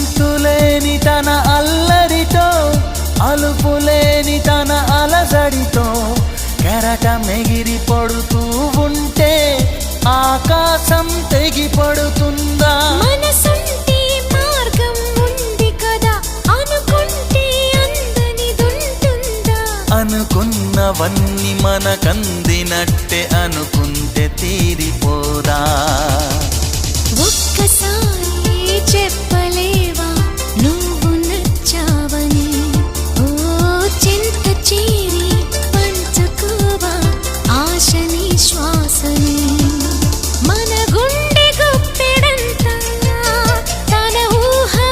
తన అల్లరితో అలుపులేని తన అలజడితో కెరట మెగిరి పడుతూ ఉంటే ఆకాశం తెగి పడుతుందా? ఉంది కదా అనుకున్నవన్నీ మనకందినట్టే అనుకుంటే తీ